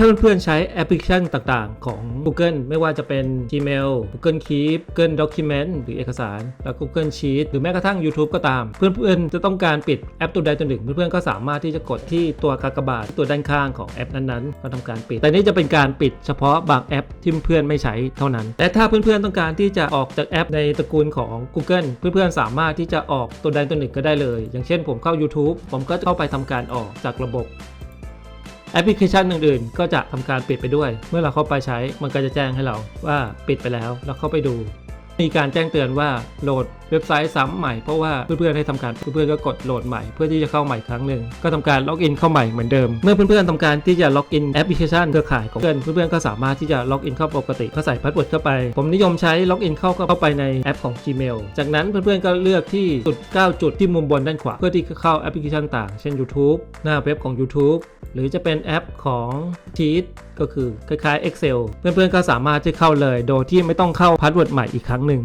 ถ้าเพื่อนๆใช้แอปพลิเคชันต่างๆ ของ Google ไม่ว่าจะเป็น Gmail Google Keep Google Document หรือเอกสาร แล้ว Google Sheet หรือแม้กระทั่ง YouTube ก็ตาม เพื่อนๆ จะต้องการปิดแอปตัวใดตัวหนึ่ง เพื่อนๆ ก็สามารถที่จะกดที่ตัวกากบาทตัวด้านข้างของแอปนั้นๆ ก็ทำการปิด แต่นี่จะเป็นการปิดเฉพาะบางแอปที่เพื่อนๆ ไม่ใช้เท่านั้นแต่ถ้าเพื่อนๆ ต้องการที่จะออกจากแอปในตระกูลของ Google เพื่อนๆ สามารถที่จะออกตัวใดตัวหนึ่งก็ได้เลย อย่างเช่น ผมเข้า YouTube ผมก็เข้าไปทำการออกจากระบบ แอปพลิเคชันอื่นๆ ก็จะทำการปิดไปด้วย เมื่อเราเข้าไปใช้มันก็จะแจ้งให้เราว่าปิดไปแล้ว เราเข้าไปดู มีการแจ้งเตือนว่าโหลดเว็บไซต์ซ้ำใหม่เพราะว่าเพื่อนๆให้ทำการเพื่อนๆก็กดโหลดใหม่เพื่อที่จะเข้าใหม่ครั้งหนึ่งก็ทำการล็อกอินเข้าใหม่เหมือนเดิม เมื่อเพื่อนๆทำการที่จะล็อกอินแอปพลิเคชันเครือข่ายของเพื่อนเพื่อนๆก็สามารถที่จะล็อกอินเข้าปกติก็ใส่พาสเวิร์ดเข้าไป ผมนิยมใช้ล็อกอินเข้าเข้าไปในแอปของ Gmail จากนั้นเพื่อนๆก็เลือกที่จุด 9 จุดที่มุมบนด้านขวาเพื่อที่จะเข้าแอปพลิเคชันต่าง เช่น YouTube หน้าเว็บของ YouTube หรือจะเป็นแอปของ Teams ก็คือคล้ายๆ Excel เพื่อนๆก็สามารถที่เข้าเลย โดยที่ไม่ต้องเข้าพาสเวิร์ดใหม่อีกครั้งหนึ่ง